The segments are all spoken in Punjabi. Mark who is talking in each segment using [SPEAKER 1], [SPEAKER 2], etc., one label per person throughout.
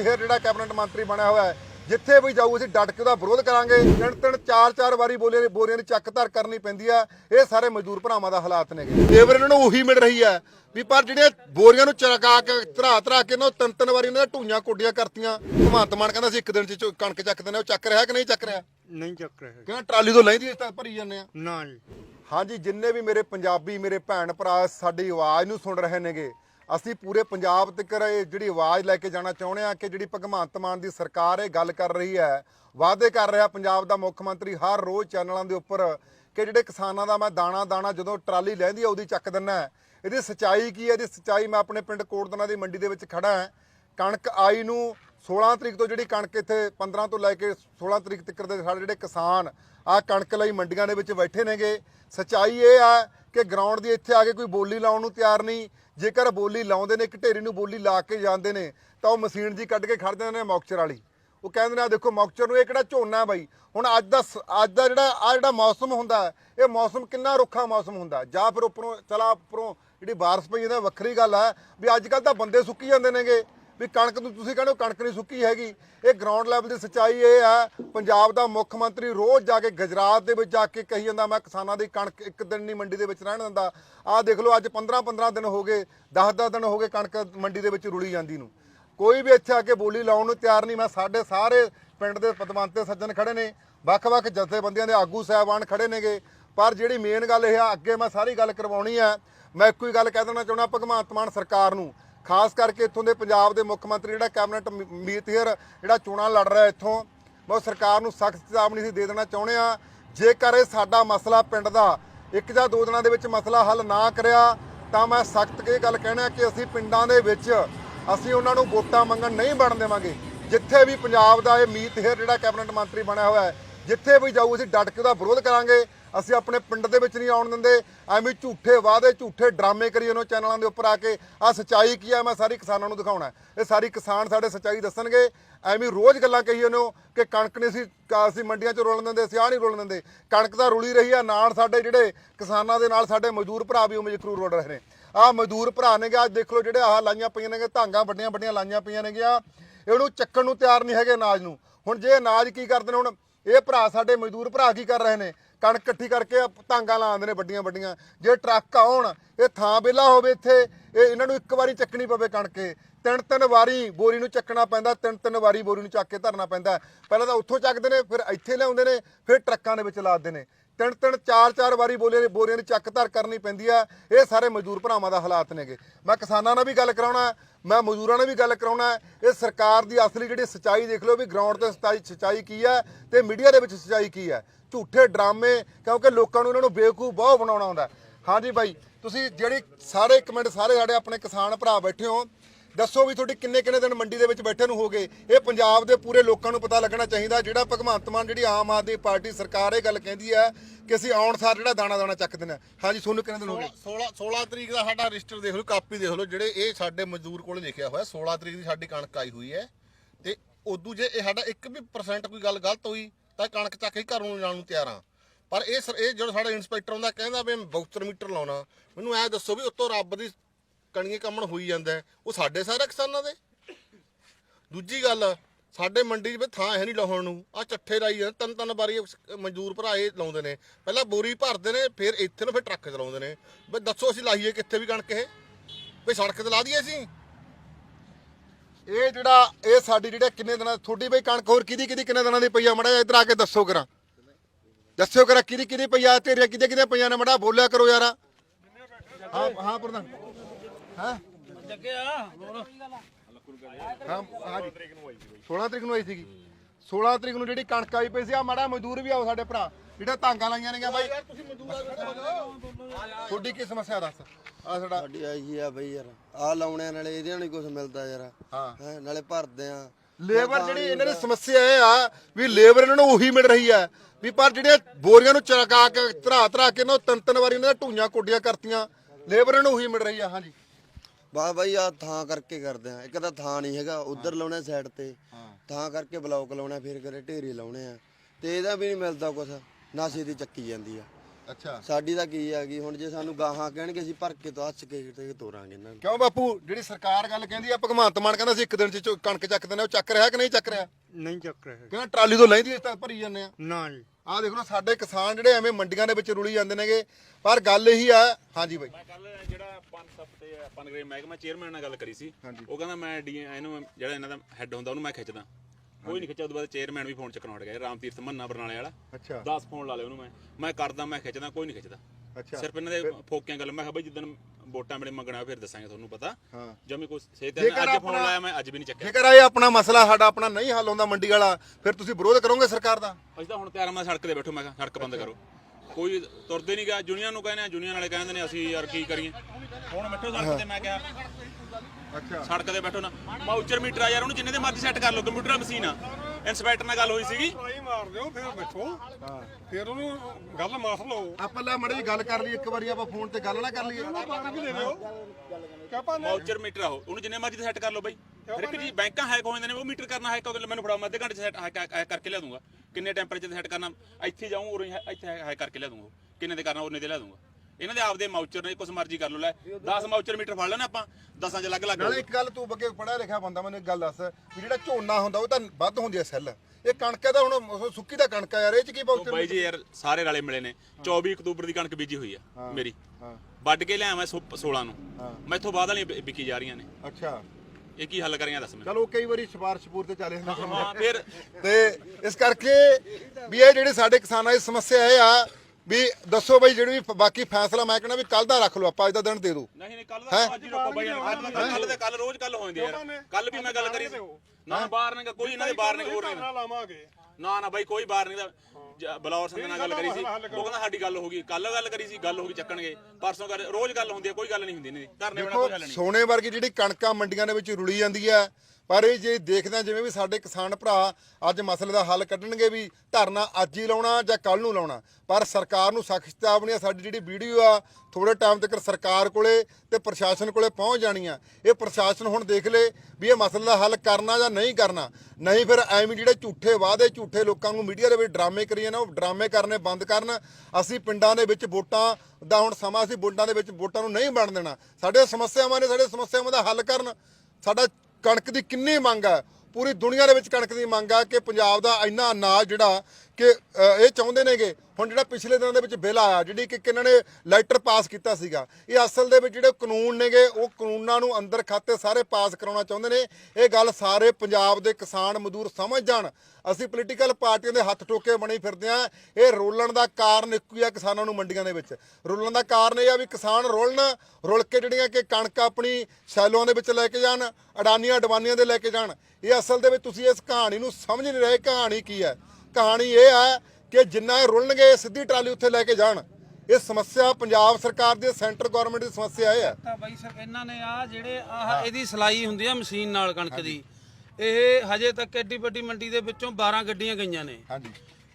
[SPEAKER 1] ਹੇਰ ਜਿਹੜਾ ਕੈਬਨਿਟ ਮੰਤਰੀ ਬਣਿਆ ਹੋਇਆ ਹੈ ਜਿੱਥੇ ਵੀ ਜਾਊ ਅਸੀਂ ਡਟ ਕੇ ਉਹਦਾ ਵਿਰੋਧ ਕਰਾਂਗੇ। ਤਿੰਨ ਤਿੰਨ ਚਾਰ ਚਾਰ ਵਾਰੀ ਬੋਲੀਆਂ ਦੀ ਬੋਰੀਆਂ ਦੀ ਚੱਕ ਧਰ ਕਰਨੀ ਪੈਂਦੀ ਆ। ਇਹ ਸਾਰੇ ਮਜ਼ਦੂਰ ਭਰਾਵਾਂ ਦਾ ਹਾਲਾਤ ਨੇਗੇ। ਲੇਬਰ ਇਹਨਾਂ ਨੂੰ ਉਹੀ ਮਿਲ ਰਹੀ ਹੈ ਵੀ ਪਰ ਜਿਹੜੀਆਂ ਬੋਰੀਆਂ ਨੂੰ ਚਰਕਾ ਕੇ ਧਰਾ ਧਰਾ ਕੇ ਨਾ ਤਿੰਨ ਤਿੰਨ ਵਾਰੀ ਇਹਨਾਂ ਢੂਈਆਂ ਕੋਡੀਆਂ ਕਰਤੀਆਂ। ਭਗਵੰਤ ਮਾਨ ਕਹਿੰਦਾ ਸੀ ਇੱਕ ਦਿਨ ਚ ਕਣਕ ਚੱਕਦੇ ਨੇ ਉਹ ਚੱਕ ਰਿਹਾ ਕਿ ਨਹੀਂ ਚੱਕ ਰਿਹਾ?
[SPEAKER 2] ਨਹੀਂ ਚੱਕ ਰਹੇ।
[SPEAKER 1] ਕਹਿੰਦਾ ਟਰਾਲੀ ਤੋਂ ਲੈਂਦੀ ਇਸ ਤਾਂ ਭਰੀ ਜਾਂਦੇ ਆ।
[SPEAKER 2] ਨਾ ਜੀ।
[SPEAKER 1] ਹਾਂਜੀ ਜਿੰਨੇ ਵੀ ਮੇਰੇ ਪੰਜਾਬੀ ਮੇਰੇ ਭੈਣ ਭਰਾ ਸਾਡੀ ਆਵਾਜ਼ ਨੂੰ ਸੁਣ ਰਹੇ ਨੇਗੇ ਅਸੀਂ ਪੂਰੇ ਪੰਜਾਬ ਤੱਕ ਇਹ ਜਿਹੜੀ ਆਵਾਜ਼ ਲੈ ਕੇ ਜਾਣਾ ਚਾਹੁੰਦੇ ਆ ਕਿ ਜਿਹੜੀ ਭਗਵੰਤ ਮਾਨ ਦੀ ਸਰਕਾਰ ਇਹ ਗੱਲ ਕਰ ਰਹੀ ਹੈ, ਵਾਅਦੇ ਕਰ ਰਿਹਾ ਪੰਜਾਬ ਦਾ ਮੁੱਖ ਮੰਤਰੀ ਹਰ ਰੋਜ਼ ਚੈਨਲਾਂ ਦੇ ਉੱਪਰ ਕਿ ਜਿਹੜੇ ਕਿਸਾਨਾਂ ਦਾ ਮੈਂ ਦਾਣਾ ਦਾਣਾ ਜਦੋਂ ਟਰਾਲੀ ਲੈਂਦੀ ਆ ਉਹਦੀ ਚੱਕ ਦਿੰਨਾ ਇਹਦੀ ਸਚਾਈ ਕੀ ਹੈ? ਇਹਦੀ ਸਚਾਈ ਮੈਂ ਆਪਣੇ ਪਿੰਡ ਕੋਟਦਨਾ ਦੀ ਮੰਡੀ ਦੇ ਵਿੱਚ ਖੜਾ ਹਾਂ। ਕਣਕ ਆਈ ਨੂੰ 16 ਤਰੀਕ ਤੋਂ ਜਿਹੜੀ ਕਣਕ ਇੱਥੇ 15 ਤੋਂ ਲੈ ਕੇ 16 ਤਰੀਕ ਤੱਕ ਦੇ ਸਾਡੇ ਜਿਹੜੇ ਕਿਸਾਨ ਆ ਕਣਕ ਲਈ ਮੰਡੀਆਂ ਦੇ ਵਿੱਚ ਬੈਠੇ ਨੇਗੇ। ਸਚਾਈ ਇਹ ਆ ਕਿ ਗਰਾਊਂਡ ਦੀ ਇੱਥੇ ਆ ਕੇ ਕੋਈ ਬੋਲੀ ਲਾਉਣ ਨੂੰ ਤਿਆਰ ਨਹੀਂ। ਜੇਕਰ ਬੋਲੀ ਲਾਉਂਦੇ ਨੇ, ਇੱਕ ਢੇਰੀ ਨੂੰ ਬੋਲੀ ਲਾ ਕੇ ਜਾਂਦੇ ਨੇ, ਤਾਂ ਉਹ ਮਸ਼ੀਨ ਜੀ ਕੱਢ ਕੇ ਖੜ ਜਾਂਦੇ ਨੇ ਮੌਕਚਰ ਵਾਲੀ। ਉਹ ਕਹਿੰਦੇ ਨੇ ਆ ਦੇਖੋ, ਮੌਕਚਰ ਨੂੰ ਇਹ ਕਿਹੜਾ ਝੋਨਾ ਬਾਈ? ਹੁਣ ਅੱਜ ਦਾ ਸ- ਅੱਜ ਦਾ ਜਿਹੜਾ ਆ ਜਿਹੜਾ ਮੌਸਮ ਹੁੰਦਾ, ਇਹ ਮੌਸਮ ਕਿੰਨਾ ਰੁੱਖਾ ਮੌਸਮ ਹੁੰਦਾ? ਜਾਂ ਫਿਰ ਉੱਪਰੋਂ, ਚਲਾ ਉੱਪਰੋਂ ਜਿਹੜੀ ਬਾਰਿਸ਼ ਪਈ ਇਹਦਾ ਵੱਖਰੀ ਗੱਲ ਹੈ ਵੀ ਅੱਜ ਕੱਲ ਤਾਂ ਬੰਦੇ ਸੁੱਕੀ ਜਾਂਦੇ ਨੇਗੇ। ਵੀ ਕਣਕ ਨੂੰ ਤੁਸੀਂ ਕਹਿੰਦੇ ਹੋ ਕਣਕ ਨਹੀਂ ਸੁੱਕੀ ਹੈਗੀ। ਇਹ ਗਰਾਊਂਡ ਲੈਵਲ ਦੀ ਸੱਚਾਈ ਇਹ ਹੈ। ਪੰਜਾਬ ਦਾ ਮੁੱਖ ਮੰਤਰੀ ਰੋਜ਼ ਜਾ ਕੇ ਗੁਜਰਾਤ ਦੇ ਵਿੱਚ ਜਾ ਕੇ ਕਹੀ ਜਾਂਦਾ, ਮੈਂ ਕਿਸਾਨਾਂ ਦੀ ਕਣਕ ਇੱਕ ਦਿਨ ਨਹੀਂ ਮੰਡੀ ਦੇ ਵਿੱਚ ਰਹਿਣ ਦਿੰਦਾ। ਆਹ ਦੇਖ ਲਓ, ਅੱਜ 15 15 ਦਿਨ ਹੋ ਗਏ 10 10 ਦਿਨ ਹੋ ਗਏ ਕਣਕ ਮੰਡੀ ਦੇ ਵਿੱਚ ਰੁਲੀ ਜਾਂਦੀ ਨੂੰ। ਕੋਈ ਵੀ ਇੱਥੇ ਆ ਕੇ ਬੋਲੀ ਲਾਉਣ ਨੂੰ ਤਿਆਰ ਨਹੀਂ। ਮੈਂ ਸਾਡੇ ਸਾਰੇ ਪਿੰਡ ਦੇ ਪਦਵੰਤੇ ਸੱਜਣ ਖੜੇ ਨੇ। ਵੱਖ-ਵੱਖ ਜਥੇਬੰਦੀਆਂ ਦੇ ਆਗੂ ਸਾਹਿਬਾਨ ਖੜੇ ਨੇਗੇ। ਪਰ ਜਿਹੜੀ ਮੇਨ ਗੱਲ ਇਹ ਆ, ਅੱਗੇ ਮੈਂ ਸਾਰੀ ਗੱਲ ਕਰਵਾਉਣੀ ਆ ਮੈਂ ਇੱਕੋ ਹੀ ਗੱਲ ਕਹਿ ਦੇਣਾ ਚਾਹੁੰਦਾ ਭਗਵੰਤ ਮਾਨ ਸਰਕਾਰ ਨੂੰ। ਖਾਸ ਕਰਕੇ ਇੱਥੋਂ ਦੇ ਪੰਜਾਬ ਦੇ ਮੁੱਖ ਮੰਤਰੀ, ਜਿਹੜਾ ਕੈਬਨਿਟ ਮ- ਮੀਤ ਹੇਅਰ, ਜਿਹੜਾ ਚੋਣਾਂ ਲੜ ਰਿਹਾ ਇੱਥੋਂ, ਮੈਂ ਉਹ ਸਰਕਾਰ ਨੂੰ ਸਖਤ ਚੇਤਾਵਨੀ ਸੀ ਦੇ ਦੇਣਾ ਚਾਹੁੰਦੇ ਆ ਜੇਕਰ ਇਹ ਸਾਡਾ ਮਸਲਾ ਪਿੰਡ ਦਾ ਇੱਕ ਜਾਂ ਦੋ ਦਿਨਾਂ ਦੇ ਵਿੱਚ ਮਸਲਾ ਹੱਲ ਨਾ ਕਰਿਆ, ਤਾਂ ਮੈਂ ਸਖਤ ਇਹ ਗੱਲ ਕਹਿਣਾ ਕਿ ਅਸੀਂ ਪਿੰਡਾਂ ਦੇ ਵਿੱਚ, ਅਸੀਂ ਉਹਨਾਂ ਨੂੰ ਵੋਟਾਂ ਮੰਗਣ ਨਹੀਂ ਬਣ ਦੇਵਾਂਗੇ। ਜਿੱਥੇ ਵੀ ਪੰਜਾਬ ਦਾ ਇਹ ਮੀਤ ਹੇਅਰ, ਜਿਹੜਾ ਕੈਬਨਿਟ ਮੰਤਰੀ ਬਣਿਆ ਹੋਇਆ ਹੈ, ਜਿੱਥੇ ਵੀ ਜਾਊ, ਅਸੀਂ ਡਟ ਕੇ ਉਹਦਾ ਵਿਰੋਧ ਕਰਾਂਗੇ। ਅਸੀਂ ਆਪਣੇ ਪਿੰਡ ਦੇ ਵਿੱਚ ਨਹੀਂ ਆਉਣ ਦਿੰਦੇ, ਐਵੇਂ ਝੂਠੇ ਵਾਅਦੇ, ਝੂਠੇ ਡਰਾਮੇ ਕਰੀ ਉਹਨਾਂ ਚੈਨਲਾਂ ਦੇ ਉੱਪਰ ਆ ਕੇ ਆ ਸਚਾਈ ਕੀ ਆ, ਮੈਂ ਸਾਰੀ ਕਿਸਾਨਾਂ ਨੂੰ ਦਿਖਾਉਣਾ ਇਹ ਸਾਰੀ ਕਿਸਾਨ ਸਾਡੇ ਸਚਾਈ ਦੱਸਣਗੇ, ਐਵੇਂ ਰੋਜ਼ ਗੱਲਾਂ ਕਹੀ ਜਾਂਦੇ ਕਿ ਕਣਕ ਨਹੀਂ ਸੀ, ਕ- ਅਸੀਂ ਮੰਡੀਆਂ 'ਚ ਰੋਲਣ ਦਿੰਦੇ, ਅਸੀਂ ਆਹ ਨਹੀਂ ਰੋਲਣ ਦਿੰਦੇ। ਕਣਕ ਤਾਂ ਰੁਲੀ ਰਹੀ ਆ, ਨਾਲ ਸਾਡੇ ਜਿਹੜੇ ਕਿਸਾਨਾਂ ਦੇ ਨਾਲ ਸਾਡੇ ਮਜ਼ਦੂਰ ਭਰਾ ਵੀ ਉਹ ਮਜਕਰੂ ਰੋਲ ਰਹੇ ਨੇ। ਆਹ ਮਜ਼ਦੂਰ ਭਰਾ ਨੇਗੇ ਅੱਜ ਦੇਖ ਲਓ ਜਿਹੜੇ ਆਹ ਲਾਈਆਂ ਪਈਆਂ ਨੇਗੇ, ਧਾਂਗਾ ਵੱਡੀਆਂ ਵੱਡੀਆਂ ਲਾਈਆਂ ਪਈਆਂ ਨੇਗੀਆਂ। ਇਹਨੂੰ ਚੱਕਣ ਨੂੰ ਤਿਆਰ ਨਹੀਂ ਹੈਗੇ ਅਨਾਜ ਨੂੰ। ਹੁਣ ਜੇ ਅਨਾਜ ਕੀ ਕਰਦੇ ਨੇ ਹੁਣ? ਇਹ ਭਰਾ ਸਾਡੇ ਮਜ਼ਦੂਰ ਭਰਾ ਕੀ ਕਰ ਰਹੇ ਨੇ? ਕਣਕ ਇਕੱਠੀ ਕਰਕੇ ਤਾਂਗਾ ਲਾਉਂਦੇ ਨੇ ਵੱਡੀਆਂ ਵੱਡੀਆਂ। ਜੇ ਟਰੱਕ ਆਉਣ, ਇਹ ਥਾਂ ਵਿਹਲਾ ਹੋਵੇ ਇੱਥੇ, ਇਹ ਇਹਨਾਂ ਨੂੰ ਇੱਕ ਵਾਰੀ ਚੱਕਣੀ ਪਵੇ ਕਣਕ ਤਿੰਨ ਤਿੰਨ ਵਾਰੀ ਬੋਰੀ ਨੂੰ ਚੱਕਣਾ ਪੈਂਦਾ, ਤਿੰਨ ਤਿੰਨ ਵਾਰੀ ਬੋਰੀ ਨੂੰ ਚੱਕ ਕੇ ਧਰਨਾ ਪੈਂਦਾ। ਪਹਿਲਾਂ ਤਾਂ ਉੱਥੋਂ ਚੱਕਦੇ ਨੇ, ਫਿਰ ਇੱਥੇ ਲਿਆਉਂਦੇ ਨੇ, ਫਿਰ ਟਰੱਕਾਂ ਦੇ ਵਿੱਚ ਲਾਦਦੇ ਨੇ। ਤਿੰਨ ਤਿੰਨ, ਚਾਰ ਚਾਰ ਵਾਰੀ ਬੋਲੀਆਂ ਦੀ ਬੋਰੀਆਂ ਦੀ ਚੱਕ ਧਰ ਕਰਨੀ ਪੈਂਦੀ ਆ। ਇਹ ਸਾਰੇ ਮਜ਼ਦੂਰ ਭਰਾਵਾਂ ਦਾ ਹਾਲਾਤ ਨੇਗੇ। ਮੈਂ ਕਿਸਾਨਾਂ ਨਾਲ ਵੀ ਗੱਲ ਕਰਾਉਣਾ, ਮੈਂ ਮਜ਼ਦੂਰਾਂ ਨਾਲ ਵੀ ਗੱਲ ਕਰਾਉਣਾ। ਇਹ ਸਰਕਾਰ ਦੀ ਅਸਲੀ ਜਿਹੜੀ ਸਚਾਈ ਦੇਖ ਲਓ ਵੀ ਗਰਾਊਂਡ ਤੇ ਸਚਾਈ ਸਚਾਈ ਕੀ ਹੈ ਤੇ ਮੀਡੀਆ ਦੇ ਵਿੱਚ ਸਚਾਈ ਕੀ ਹੈ ਝੂਠੇ ਡਰਾਮੇ, ਕਿਉਂਕਿ ਲੋਕਾਂ ਨੂੰ ਇਹਨਾਂ ਨੂੰ ਬੇਵਕੂਫ ਬਹੁਤ ਬਣਾਉਣਾ ਆਉਂਦਾ ਹਾਂਜੀ ਬਾਈ, ਤੁਸੀਂ ਜਿਹੜੀ ਸਾਰੇ ਇੱਕ ਮਿੰਟ ਸਾਰੇ ਸਾਡੇ ਆਪਣੇ ਕਿਸਾਨ ਭਰਾ ਬੈਠੇ ਹੋ, ਦੱਸੋ ਵੀ ਤੁਹਾਡੀ ਕਿੰਨੇ ਕਿੰਨੇ ਦਿਨ ਮੰਡੀ ਦੇ ਵਿੱਚ ਬੈਠੇ ਨੂੰ ਹੋ ਗਏ? ਇਹ ਪੰਜਾਬ ਦੇ ਪੂਰੇ ਲੋਕਾਂ ਨੂੰ ਪਤਾ ਲੱਗਣਾ ਚਾਹੀਦਾ, ਜਿਹੜਾ ਭਗਵੰਤ ਮਾਨ ਜਿਹੜੀ ਆਮ ਆਦਮੀ ਪਾਰਟੀ ਸਰਕਾਰ ਇਹ ਗੱਲ ਕਹਿੰਦੀ ਹੈ ਕਿ ਅਸੀਂ ਆਉਣ ਸਾਰ ਜਿਹੜਾ ਦਾਣਾ ਦਾਣਾ ਚੱਕ ਦੇਣਾ ਹਾਂਜੀ ਤੁਹਾਨੂੰ ਕਿੰਨੇ ਦਿਨ ਹੋ ਗਏ?
[SPEAKER 3] 16 16 ਤਰੀਕ ਦਾ ਸਾਡਾ ਰਜਿਸਟਰ ਦੇਖ ਲਓ, ਕਾਪੀ ਦੇਖ ਲਓ, ਜਿਹੜੇ ਇਹ ਸਾਡੇ ਮਜ਼ਦੂਰ ਕੋਲ ਲਿਖਿਆ ਹੋਇਆ 16 ਤਰੀਕ ਦੀ ਸਾਡੀ ਕਣਕ ਆਈ ਹੋਈ ਹੈ, ਤੇ ਉਦੋਂ ਜੇ ਇਹ ਸਾਡਾ 1 ਵੀ ਪਰਸੈਂਟ ਕੋਈ ਗੱਲ ਗਲਤ ਹੋਈ ਤਾਂ ਕਣਕ ਚੱਕ ਕੇ ਘਰੋਂ ਜਾਣ ਨੂੰ ਤਿਆਰ ਆ ਪਰ ਇਹ ਸਰ- ਇਹ ਜਿਹੜਾ ਸਾਡਾ ਇੰਸਪੈਕਟਰ ਆਉਂਦਾ ਕਹਿੰਦਾ ਵੀ ਬਾਊਚਰ ਮੀਟਰ ਲਾਉਣਾ। ਮੈਨੂੰ ਐ ਦੱਸੋ ਵੀ ਉੱਤੋਂ ਰੱਬ ਦੀ ਕਣੀਏ ਕੰਮਣ ਹੋਈ ਜਾਂਦਾ ਉਹ ਸਾਡੇ ਸਾਰੇ ਕਿਸਾਨਾਂ ਦੇ। ਦੂਜੀ ਗੱਲ, ਸਾਡੇ ਮੰਡੀ 'ਚ ਵੀ ਥਾਂ ਹੈ ਨਹੀਂ ਲਾਉਣ ਨੂੰ। ਆ ਚੱਠੇ ਲਾਈ ਜਾਂਦੇ ਤਿੰਨ ਤਿੰਨ ਵਾਰੀ ਮਜ਼ਦੂਰ ਭਰਾ ਇਹ ਲਾਉਂਦੇ ਨੇ। ਪਹਿਲਾਂ ਬੋਰੀ ਭਰਦੇ ਨੇ, ਫਿਰ ਇੱਥੇ ਨੂੰ ਫਿਰ ਟਰੱਕ ਚਲਾਉਂਦੇ ਨੇ। ਵੀ ਦੱਸੋ ਅਸੀਂ ਲਾਈਏ ਕਿੱਥੇ ਵੀ ਕਣਕ ਇਹ? ਵੀ ਸੜਕ ਤੇ ਲਾ ਦਈਏ ਅਸੀਂ।
[SPEAKER 1] ਇਹ ਜਿਹੜਾ, ਇਹ ਸਾਡੀ ਜਿਹੜੇ ਕਿੰਨੇ ਦਿਨਾਂ ਤੁਹਾਡੀ ਬਈ ਕਣਕ ਹੋਰ ਕਿਹਦੀ ਕਿਹਦੀ ਕਿੰਨੇ ਦਿਨਾਂ ਦੀ ਪਈ ਆ? ਮੜਾ ਇੱਧਰ ਆ ਕੇ ਦੱਸੋ ਕਰਾਂ ਦੱਸਿਓ ਕਰਾਂ ਕਿਹਦੀ ਕਿਹਦੀ ਪਈ ਆ? ਤੇਰੀਆਂ ਕਿਹਦੇ ਕਿਹਦੇ ਪਈਆਂ ਨੇ? ਮੜਾ ਬੋਲਿਆ ਕਰੋ ਯਾਰ। ਹਾਂ ਹਾਂ, ਪ੍ਰਧਾਨ। ਹਾਂ? ਹਾਂ ਹਾਂਜੀ 16 ਤਰੀਕ ਨੂੰ ਆਈ ਸੀਗੀ। 16 ਤਰੀਕ ਨੂੰ ਜਿਹੜੀ ਕਣਕ ਆਈ ਪਈ ਸੀ ਆ ਮਾੜਾ ਮਜ਼ਦੂਰ ਵੀ ਆਓ ਸਾਡੇ ਭਰਾ। ਜਿਹੜਾ ਤਾਂਗਾ ਲਾਈਆਂ ਨੇ ਬਾਈ?
[SPEAKER 3] ਤੁਸੀਂ ਮਜ਼ਦੂਰ
[SPEAKER 1] ਤੁਹਾਡੀ ਕੀ ਸਮੱਸਿਆ ਦੱਸ? ਆ ਸਾਡਾ
[SPEAKER 4] ਸਾਡੀ ਆਈ ਆ ਬਈ ਯਾਰ। ਆ ਲਾਉਣਿਆਂ ਨਾਲੇ ਇਹਦੇ ਨਾਲ ਹੀ ਕੁਝ ਮਿਲਦਾ ਯਾਰ।
[SPEAKER 1] ਹਾਂ।
[SPEAKER 4] ਹੈਂ, ਨਾਲੇ ਭਰਦੇ ਆ।
[SPEAKER 1] ਲੇਬਰ ਜਿਹੜੀ ਇਹਨਾਂ ਦੀ ਸਮੱਸਿਆ ਇਹ ਆ ਵੀ ਲੇਬਰ ਇਹਨਾਂ ਨੂੰ ਉਹੀ ਮਿਲ ਰਹੀ ਆ ਵੀ ਪਰ ਜਿਹੜੇ ਬੋਰੀਆਂ ਨੂੰ ਚਰਕਾ ਕੇ ਧਰਾ ਧਰਾ ਕੇ ਨਾ ਉਹ ਤਿੰਨ ਤਿੰਨ ਵਾਰੀ ਇਹਨਾਂ ਦੀਆਂ ਢੂਈਆਂ ਕੋਡੀਆਂ ਕਰਤੀਆਂ ਲੇਬਰ ਇਹਨਾਂ ਨੂੰ ਉਹੀ ਮਿਲ ਰਹੀ ਆ ਹਾਂਜੀ।
[SPEAKER 4] ਬਾ ਬਾਈ ਆ ਥਾਂ ਕਰਕੇ ਕਰਦੇ ਆ। ਇੱਕ ਤਾਂ ਥਾਂ ਨਹੀਂ ਹੈਗਾ ਉਧਰ ਲਾਉਣੇ ਸਾਈਡ ਤੇ। ਥਾਂ ਕਰਕੇ ਬਲੌਕ ਲਾਉਣੇ ਫਿਰ ਕਰੇ ਢੇਰੀ ਲਾਉਣੇ ਆ। ਤੇ ਇਹਦਾ ਵੀ ਨਹੀਂ ਮਿਲਦਾ ਕੁਝ ਨਾਸੇ ਦੀ ਚੱਕੀ ਜਾਂਦੀ ਆ।
[SPEAKER 1] ਅੱਛਾ।
[SPEAKER 4] ਸਾਡੀ ਤਾਂ ਕੀ ਆ ਗਈ ਹੁਣ ਜੇ ਸਾਨੂੰ ਗਾਹਾਂ ਕਹਿਣਗੇ ਅਸੀਂ ਭਰ ਕੇ ਤੋਂ ਹੱਸ ਕੇ ਤੇ ਤੋਰਾਂਗੇ ਇਹਨਾਂ ਨੂੰ।
[SPEAKER 1] ਕਿਉਂ ਬਾਪੂ? ਜਿਹੜੀ ਸਰਕਾਰ ਗੱਲ ਕਹਿੰਦੀ ਆ ਭਗਵੰਤ ਮਾਨ ਕਹਿੰਦਾ ਸੀ ਇੱਕ ਦਿਨ ਚ ਚੋ- ਕਣਕ ਚੱਕ ਦਿੰਦੇ ਆ, ਉਹ ਚੱਕ ਰਿਹਾ ਕਿ ਨਹੀਂ ਚੱਕ ਰਿਹਾ?
[SPEAKER 2] ਨਹੀਂ ਚੱਕ ਰਹੇ
[SPEAKER 1] ਕਹਿੰਦਾ ਟਰਾਲੀ ਤੋਂ ਲੈਂਦੀ ਇਸ ਤਾਂ ਭਰੀ ਜਾਂਦੇ ਆ।
[SPEAKER 2] ਨਾ ਜੀ।
[SPEAKER 1] ਆਹ ਦੇਖ ਲਓ ਸਾਡੇ ਕਿਸਾਨ ਜਿਹੜੇ ਐਵੇਂ ਮੰਡੀਆਂ ਦੇ ਵਿੱਚ ਰੁਲੀ ਜਾਂਦੇ ਨੇਗੇ। ਪਰ ਗੱਲ ਇਹੀ ਆ ਹਾਂਜੀ ਬਾਈ।
[SPEAKER 5] ਮੈਂ ਕੱਲ ਜਿਹੜਾ ਪੰਜ ਸੱਤ ਤੇ ਪਨਗਰੇ ਮਹਿਕਮਾ ਚੇਅਰਮੈਨ ਨਾਲ ਗੱਲ ਕਰੀ ਸੀ। ਉਹ ਕਹਿੰਦਾ ਮੈਂ ਡੀ ਇਹਨੂੰ ਜਿਹੜਾ ਇਹਨਾਂ ਦਾ ਹੈੱਡ ਹੁੰਦਾ ਉਹਨੂੰ ਮੈਂ ਖਿੱਚਦਾ। ਕੋਈ ਨਹੀਂ ਖਿੱਚਿਆ ਉਦੋਂ ਬਾਅਦ ਚੇਅਰਮੈਨ ਵੀ ਫੋਨ ਚੱਕਣੋਂ ਹਟ ਗਿਆ ਰਾਮਤੀਰਥ ਮੰਨਾ ਬਰਨਾਲੇ ਵਾਲਾ।
[SPEAKER 1] ਅੱਛਾ।
[SPEAKER 5] 10 ਫੋਨ ਲਾ ਲਏ ਉਹਨੂੰ ਮੈਂ। ਮੈਂ ਕਰਦਾ ਮੈਂ ਖਿੱਚਦਾ ਕੋਈ ਨਹੀਂ ਖਿੱਚਦਾ।
[SPEAKER 1] ਅੱਛਾ।
[SPEAKER 5] ਸਿਰਫ ਇਹਨਾਂ ਦੇ ਫੋਕਿਆਂ ਗੱਲ ਮੈਂ ਕਿਹਾ ਬਈ ਜਿੱਦਣ ਵੋਟਾਂ ਵੇਲੇ ਮੰਗਣਾ ਫਿਰ ਦੱਸਾਂਗੇ ਤੁਹਾਨੂੰ ਪਤਾ।
[SPEAKER 1] ਹਾਂ।
[SPEAKER 5] ਜਮੀ ਕੋਈ ਸੇ
[SPEAKER 1] ਜੇਕਰ
[SPEAKER 5] ਅੱਜ ਫੋਨ ਲਾਇਆ ਮੈਂ ਅੱਜ ਵੀ ਨਹੀਂ ਚੱਕਿਆ।
[SPEAKER 1] ਜੇਕਰ ਇਹ ਆਪਣਾ ਮਸਲਾ ਸਾਡਾ ਆਪਣਾ ਨਹੀਂ ਹੱਲ ਹੁੰਦਾ ਮੰਡੀ ਵਾਲਾ ਫਿਰ ਤੁਸੀਂ ਵਿਰੋਧ ਕਰੋਗੇ ਸਰਕਾਰ ਦਾ?
[SPEAKER 5] ਅਸੀਂ ਤਾਂ ਹੁਣ ਤਿਆਰ ਮੈਂ ਸੜਕ ਤੇ ਬੈਠੋ ਮੈਂ ਕਿਹਾ ਸੜਕ ਬੰਦ ਕਰੋ। ਕੋਈ ਤੁਰਦੇ ਨਹੀਂ ਗਿਆ ਜੁਨੀਅਰ ਨੂੰ ਕਹਿੰਦੇ ਆ ਜੁਨੀਅਰ ਵਾਲੇ ਕਹਿੰਦੇ ਨੇ ਅਸੀਂ ਯਾਰ ਕੀ ਕਰੀਏ। ਹੁਣ ਬੈਠੋ ਸੜਕ ਤੇ ਮੈਂ ਕਿਹਾ
[SPEAKER 1] ਅੱਛਾ।
[SPEAKER 5] ਸੜਕ ਤੇ ਬੈਠੋ ਨਾ। ਮਾਊਚਰ ਮੀਟਰ ਆ ਯਾਰ ਉਹਨੂੰ ਜਿੰਨੇ ਦੇ ਮਰਜ਼ੀ ਸੈੱਟ ਕਰ ਲਓ ਕੰਪਿਊਟਰ ਆ ਮਸ਼ੀਨ ਆ। ਇਨਸਪੈਕਟਰ ਨਾਲ ਗੱਲ ਹੋਈ ਸੀਗੀ।
[SPEAKER 2] ਟਰਾਈ ਮਾਰ ਦਿਓ ਫਿਰ ਬੈਠੋ। ਫਿਰ ਉਹਨੂੰ ਗੱਲ ਮਾਰ ਲਓ।
[SPEAKER 1] ਆਪਾਂ ਲੈ ਮੜੀ ਗੱਲ ਕਰ ਲਈ ਇੱਕ ਵਾਰੀ ਆਪਾਂ ਫੋਨ ਤੇ ਗੱਲ ਨਾ ਕਰ ਲਈਏ।
[SPEAKER 2] ਬਾਕੀ ਵੀ ਦੇ ਦਿਓ। ਕਹਪਾ ਨੇ
[SPEAKER 5] ਮਾਊਚਰ ਮੀਟਰ ਆ ਉਹ ਉਹਨੂੰ ਜਿੰਨੇ ਮਰਜ਼ੀ ਸੈੱਟ ਕਰ ਲਓ ਬਾਈ। ਇੱਕ ਜੀ ਬੈਂਕਾਂ ਹੈਕ ਹੋ ਜਾਂਦੇ ਨੇ ਉਹ ਮੀਟਰ ਕਰਨਾ ਹੈਕ ਕਰਕੇ ਮੈਨੂੰ ਫੜਾਓ ਮੈਂ ਅੱਧੇ ਘੰਟੇ ਚ hack ਕਰਕੇ ਲਿਆ ਦੂੰਗਾ। ਕਿੰਨੇ ਟੈਂਪਰੇਚਰ ਤੇ ਸੈੱਟ ਕਰਨਾ ਇੱਥੇ ਜਾਊਂ ਉਰੇ ਹੀ- ਇੱਥੇ ਹੈਕ ਕਰਕੇ ਲਿਆ ਦੂੰਗਾ। ਕਿੰਨੇ ਦੇ ਕਰਨਾ ਉਹਨੇ ਦੇ ਲਿਆ ਦੂੰਗਾ। ਇਹਨਾਂ ਦੇ ਆਪਦੇ ਮਾਊਚਰ ਨੇ ਕੁਛ ਮਰਜ਼ੀ ਕਰ ਲਓ ਲੈ 10 ਮਾਊਚਰ ਮੀਟਰ ਫੜ ਲੈਣਾ ਆਪਾਂ 10ਾਂ ਚ ਅਲੱਗ ਅਲੱਗ
[SPEAKER 1] ਨਾਲੇ ਇੱਕ ਗੱਲ ਤੂੰ ਬੱਗੇ ਪੜਿਆ ਲਿਖਿਆ ਬੰਦਾ ਮੈਨੂੰ ਇੱਕ ਗੱਲ ਦੱਸ ਵੀ ਜਿਹੜਾ ਝੋਨਾ ਹੁੰਦਾ ਉਹ ਤਾਂ ਵੱਧ ਹੁੰਦੀ ਹੈ ਸੈੱਲ। ਇਹ ਕਣਕ ਹੈ ਤਾਂ ਹੁਣ ਸੁੱਕੀ ਦਾ ਕਣਕ ਆ ਯਾਰ ਇਹ ਚ ਕੀ ਬਹੁਤ
[SPEAKER 5] ਬਾਈ ਜੀ ਯਾਰ ਸਾਰੇ ਰਲੇ ਮਿਲੇ ਨੇ। 24 ਅਕਤੂਬਰ ਦੀ ਕਣਕ ਬੀਜੀ ਹੋਈ ਆ ਮੇਰੀ।
[SPEAKER 1] ਹਾਂ।
[SPEAKER 5] ਵੱਢ ਕੇ ਲਿਆ ਮੈਂ 16 ਨੂੰ।
[SPEAKER 1] ਹਾਂ।
[SPEAKER 5] ਮੈਥੋਂ ਬਾਅਦ ਵਾਲੀਆਂ ਵਿਕੀ ਜਾ ਰਹੀਆਂ ਨੇ।
[SPEAKER 1] ਅੱਛਾ।
[SPEAKER 5] ਇਹ ਕੀ ਹੱਲ ਕਰੀਆਂ ਦੱਸ ਮੈਨੂੰ?
[SPEAKER 1] ਚਲੋ ਕਈ ਵਾਰੀ ਸਿਫਾਰਿਸ਼ ਪੂਰ ਤੇ ਚੱਲੇ ਹੁੰਦਾ ਕੰਮ।
[SPEAKER 5] ਹਾਂ ਫਿਰ
[SPEAKER 1] ਤੇ ਇਸ ਕਰਕੇ ਵੀ ਇਹ ਜਿਹੜੇ ਸਾਡੇ ਕਿਸਾਨਾਂ ਦੀ ਸਮੱਸਿਆ ਇਹ ਆ ਵੀ ਦੱਸੋ ਬਈ ਜਿਹੜੀ ਵੀ ਬਾਕੀ ਫੈਸਲਾ ਮੈਂ ਕਹਿੰਦਾ ਵੀ ਕੱਲ ਦਾ ਰੱਖ ਲਓ ਆਪਾਂ ਅੱਜ ਦਾ ਦਿਨ ਦੇ ਦਿਓ।
[SPEAKER 5] ਨਹੀਂ ਨਹੀਂ ਕੱਲ ਦਾ ਅੱਜ ਹੀ ਰੋਕੋ ਬਾਈ ਕੱਲ ਦੇ ਕੱਲ ਰੋਜ਼ ਕੱਲ ਹੋ ਜਾਂਦੀ ਯਾਰ ਕੱਲ ਵੀ ਮੈਂ ਗੱਲ ਕਰੀ ਸੀ ਨਾ ਬਾਹਰ ਨਹੀਂ ਕੋਈ ਇਹਨਾਂ ਦੇ ਬਾਹਰ ਨਹੀਂ ਹੋਰ ਨਹੀਂ।
[SPEAKER 2] ਲਾਵਾਂਗੇ।
[SPEAKER 5] ਨਾ ਨਾ ਬਾਈ ਕੋਈ ਬਾਹਰ ਨਹੀਂ ਦਾ ਬਲੌਰ ਸੰਦ ਨਾਲ ਗੱਲ ਕਰੀ ਸੀ। ਉਹ ਕਹਿੰਦਾ ਸਾਡੀ ਗੱਲ ਹੋ ਗਈ। ਕੱਲ ਗੱਲ ਕਰੀ ਸੀ ਗੱਲ ਹੋ ਗਈ ਚੱਕਣਗੇ। ਪਰਸੋਂ ਕਰ ਰੋਜ਼ ਗੱਲ ਹੁੰਦੀ ਹੈ ਕੋਈ ਗੱਲ ਨਹੀਂ ਹੁੰਦੀ ਦੀ ਧਰਨੇ ਬਿਨਾਂ ਕੋਈ ਹੱਲ ਨਹੀਂ।
[SPEAKER 1] ਸੋਨੇ ਵਰਗੀ ਜਿਹੜੀ ਕਣਕਾਂ ਮੰਡੀਆਂ ਦੇ ਵਿੱਚ ਰੁਲੀ ਜਾਂਦੀ ਹੈ ਪਰ ਇਹ ਜੇ ਦੇਖਦੇ ਹਾਂ ਜਿਵੇਂ ਵੀ ਸਾਡੇ ਕਿਸਾਨ ਭਰਾ ਅੱਜ ਮਸਲੇ ਦਾ ਹੱਲ ਕੱਢਣਗੇ ਵੀ ਧਰਨਾ ਅੱਜ ਹੀ ਲਾਉਣਾ ਜਾਂ ਕੱਲ ਨੂੰ ਲਾਉਣਾ, ਪਰ ਸਰਕਾਰ ਨੂੰ ਸਖਤ ਚੇਤਾਵਨੀ ਆ, ਸਾਡੀ ਜਿਹੜੀ ਵੀਡੀਓ ਆ ਥੋੜੇ ਟਾਈਮ ਤੱਕ ਸਰਕਾਰ ਕੋਲੇ ਤੇ ਪ੍ਰਸ਼ਾਸਨ ਕੋਲੇ ਪਹੁੰਚ ਜਾਣੀ ਆ। ਇਹ ਪ੍ਰਸ਼ਾਸਨ ਹੁਣ ਦੇਖ ਲੇ ਵੀ ਇਹ ਮਸਲੇ ਦਾ ਹੱਲ ਕਰਨਾ ਜਾਂ ਨਹੀਂ ਕਰਨਾ। ਨਹੀਂ ਫਿਰ ਐਵੇਂ ਜਿਹੜੇ ਝੂਠੇ ਵਾਅਦੇ, ਝੂਠੇ ਲੋਕਾਂ ਨੂੰ ਮੀਡੀਆ ਦੇ ਵਿੱਚ ਡਰਾਮੇ ਕਰੀਏ ਨਾ, ਉਹ ਡਰਾਮੇ ਕਰਨੇ ਬੰਦ ਕਰਨ। ਅਸੀਂ ਪਿੰਡਾਂ ਦੇ ਵਿੱਚ ਵੋਟਾਂ ਦਾ ਹੁਣ ਸਮਾਂ, ਅਸੀਂ ਵੋਟਾਂ ਦੇ ਵਿੱਚ ਵੋਟਾਂ ਨੂੰ ਨਹੀਂ ਬਣ ਦੇਣਾ। ਸਾਡੇ ਸਮੱਸਿਆਵਾਂ ਨੇ, ਸਾਡੇ ਸਮੱਸਿਆਵਾਂ ਦਾ ਹੱਲ ਕਰਨ। ਸਾਡਾ ਕਣਕ ਦੀ ਕਿੰਨੀ ਮੰਗ ਹੈ? ਪੂਰੀ ਦੁਨੀਆ ਦੇ ਵਿੱਚ ਕਣਕ ਦੀ ਮੰਗ ਹੈ ਕਿ ਪੰਜਾਬ ਦਾ ਇੰਨਾ ਅਨਾਜ ਜਿਹੜਾ ਕਿ ਇਹ ਚਾਹੁੰਦੇ ਨੇਗੇ, ਹੁਣ ਜਿਹੜਾ ਪਿਛਲੇ ਦਿਨਾਂ ਦੇ ਵਿੱਚ ਬਿੱਲ ਆਇਆ, ਜਿਹੜੀ ਕਿ ਇਹਨਾਂ ਨੇ ਲੈਟਰ ਪਾਸ ਕੀਤਾ ਸੀਗਾ, ਇਹ ਅਸਲ ਦੇ ਵਿੱਚ ਜਿਹੜੇ ਕਾਨੂੰਨ ਨੇਗੇ, ਉਹ ਕਾਨੂੰਨਾਂ ਨੂੰ ਅੰਦਰ ਖਾਤੇ ਸਾਰੇ ਪਾਸ ਕਰਾਉਣਾ ਚਾਹੁੰਦੇ ਨੇ। ਇਹ ਗੱਲ ਸਾਰੇ ਪੰਜਾਬ ਦੇ ਕਿਸਾਨ ਮਜ਼ਦੂਰ ਸਮਝ ਜਾਣ। ਅਸੀਂ ਪੋਲੀਟੀਕਲ ਪਾਰਟੀਆਂ ਦੇ ਹੱਥ ਟੋਕੇ ਬਣੀ ਫਿਰਦੇ ਆ ਇਹ ਰੋਲਣ ਦਾ ਕਾਰਨ ਇੱਕੋ ਹੀ ਆ ਕਿਸਾਨਾਂ ਨੂੰ ਮੰਡੀਆਂ ਦੇ ਵਿੱਚ। ਰੋਲਣ ਦਾ ਕਾਰਨ ਇਹ ਆ ਵੀ ਕਿਸਾਨ ਰੋਲਣ, ਰੁਲ ਕੇ ਜਿਹੜੀਆਂ ਕਿ ਕਣਕ ਆਪਣੀ ਸੈਲੋਆਂ ਦੇ ਵਿੱਚ ਲੈ ਕੇ ਜਾਣ, ਅਡਾਨੀਆਂ, ਅਡਵਾਨੀਆਂ ਦੇ ਲੈ ਕੇ ਜਾਣ। ਇਹ ਅਸਲ ਦੇ ਵਿੱਚ ਤੁਸੀਂ ਇਸ ਕਹਾਣੀ ਨੂੰ ਸਮਝ ਨਹੀਂ ਰਹੇ, ਕਹਾਣੀ ਕੀ ਹੈ? ਕਹਾਣੀ ਇਹ ਹੈ ਕਿ ਜਿੰਨਾ ਰੁਲਣਗੇ ਸਿੱਧੀ ਟਰਾਲੀ ਉੱਥੇ ਲੈ ਕੇ ਜਾਣ। ਇਹ ਸਮੱਸਿਆ ਪੰਜਾਬ ਸਰਕਾਰ ਦੀ ਸੈਂਟਰ ਗਵਰਨਮੈਂਟ ਦੀ ਸਮੱਸਿਆ ਇਹ ਹੈ।
[SPEAKER 6] ਤਾਂ ਬਾਈ ਸਰ ਇਹਨਾਂ ਨੇ ਆ ਜਿਹੜੇ ਆਹ ਇਹਦੀ ਸਲਾਈ ਹੁੰਦੀ ਆ ਮਸ਼ੀਨ ਨਾਲ ਕਣਕ ਦੀ। ਇਹ ਹਜੇ ਤੱਕ ਐਡੀ ਵੱਡੀ ਮੰਡੀ ਦੇ ਵਿੱਚੋਂ 12 ਗੱਡੀਆਂ ਗਈਆਂ ਨੇ।
[SPEAKER 1] ਹਾਂਜੀ।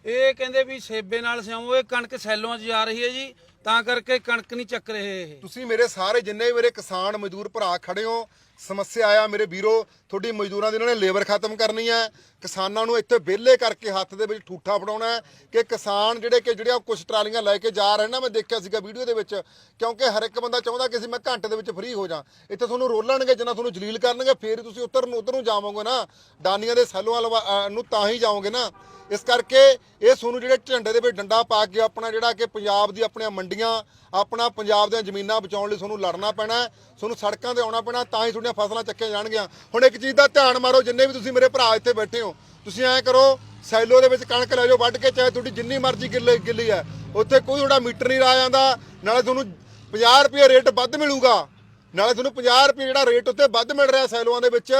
[SPEAKER 6] ਇਹ ਕਹਿੰਦੇ ਵੀ ਸੇਬੇ ਨਾਲ ਸਿਆਉਂ ਇਹ ਕਣਕ ਸੈਲੋਂ 'ਚ ਜਾ ਰਹੀ ਹੈ ਜੀ। ਤਾਂ ਕਰਕੇ ਕਣਕ ਨਹੀਂ ਚੱਕ ਰਹੇ ਇਹ।
[SPEAKER 1] ਤੁਸੀਂ ਮੇਰੇ ਸਾਰੇ ਜਿੰਨੇ ਵੀ ਮੇਰੇ ਕਿਸਾਨ ਮਜ਼ਦੂਰ ਭਰਾ ਖੜੇ ਹੋ, ਸਮੱਸਿਆ ਆਇਆ ਮੇਰੇ ਵੀਰੋ, ਤੁਹਾਡੀ ਮਜ਼ਦੂਰਾਂ ਦੀ ਇਹਨਾਂ ਨੇ ਲੇਬਰ ਖਤਮ ਕਰਨੀ ਹੈ। ਕਿਸਾਨਾਂ ਨੂੰ ਇੱਥੇ ਵਿਹਲੇ ਕਰਕੇ ਹੱਥ ਦੇ ਵਿੱਚ ਠੂਠਾ ਫੜਾਉਣਾ ਹੈ ਕਿ ਕਿਸਾਨ ਜਿਹੜੇ ਕਿ ਜਿਹੜੀਆਂ ਕੁਝ ਟਰਾਲੀਆਂ ਲੈ ਕੇ ਜਾ ਰਹੇ ਨਾ ਮੈਂ ਦੇਖਿਆ ਸੀਗਾ ਵੀਡੀਓ ਦੇ ਵਿੱਚ, ਕਿਉਂਕਿ ਹਰ ਇੱਕ ਬੰਦਾ ਚਾਹੁੰਦਾ ਕਿ ਅਸੀਂ ਮੈਂ ਘੰਟੇ ਦੇ ਵਿੱਚ ਫ੍ਰੀ ਹੋ ਜਾ ਇੱਥੇ ਤੁਹਾਨੂੰ ਰੋਲਣਗੇ, ਜਿੰਨਾ ਤੁਹਾਨੂੰ ਜਲੀਲ ਕਰਨਗੇ, ਫੇਰ ਤੁਸੀਂ ਉੱਧਰ ਨੂੰ ਉੱਧਰ ਨੂੰ ਜਾਵੋਗੇ ਨਾ। ਡਾਨੀਆਂ ਦੇ ਸੈਲੋਂ ਵੱਲ ਨੂੰ ਤਾਂ ਹੀ ਜਾਓਗੇ ਨਾ। ਇਸ ਕਰਕੇ ਇਹ ਤੁਹਾਨੂੰ ਜਿਹੜੇ ਝੰਡੇ ਦੇ ਵਿੱਚ ਡੰਡਾ ਪਾ ਕੇ ਆਪਣਾ ਜਿਹੜਾ ਕਿ ਪੰਜਾਬ ਦੀ ਆਪਣੀਆਂ ਮੰਡੀਆਂ ਆਪਣਾ ਪੰਜਾਬ ਦੀਆਂ ਜ਼ਮੀਨਾਂ ਬਚਾਉਣ ਲਈ ਤੁਹਾਨੂੰ ਲੜਨਾ ਪੈਣਾ ਤੁਹਾਨੂੰ ਸੜਕਾਂ ਤੇ ਆਉਣਾ ਪੈਣਾ ਤਾਂ ਹੀ ਤੁਹਾਡੀਆਂ ਫਸਲਾਂ ਚੱਕੀਆਂ ਜਾਣਗੀਆਂ। ਹੁਣ ਇੱਕ ਚੀਜ਼ ਦਾ ਧਿਆਨ ਮਾਰੋ, ਜਿੰਨੇ ਵੀ ਤੁਸੀਂ ਮੇਰੇ ਭਰਾ ਇੱਥੇ ਬੈਠੇ ਹੋ, ਤੁਸੀਂ ਐਂ ਕਰੋ, ਸੈਲੋ ਦੇ ਵਿੱਚ ਕਣਕ ਲੈ ਜਾਓ, ਵੱਢ ਕੇ ਚਾਹੇ ਤੁਹਾਡੀ ਜਿੰਨੀ ਮਰਜ਼ੀ ਗਿੱਲੇ ਗਿੱਲੀ ਹੈ, ਉੱਥੇ ਕੋਈ ਤੁਹਾਡਾ ਮੀਟਰ ਨਹੀਂ ਲਾ ਜਾਂਦਾ, ਨਾਲੇ ਤੁਹਾਨੂੰ 50 ਰੁਪਏ ਰੇਟ ਵੱਧ ਮਿਲੂਗਾ। ਨਾਲੇ ਤੁਹਾਨੂੰ 50 ਰੁਪਏ ਜਿਹੜਾ ਰੇਟ ਉੱਤੇ ਵੱਧ ਮਿਲ ਰਿਹਾ ਸੈਲੋਆਂ ਦੇ ਵਿੱਚ,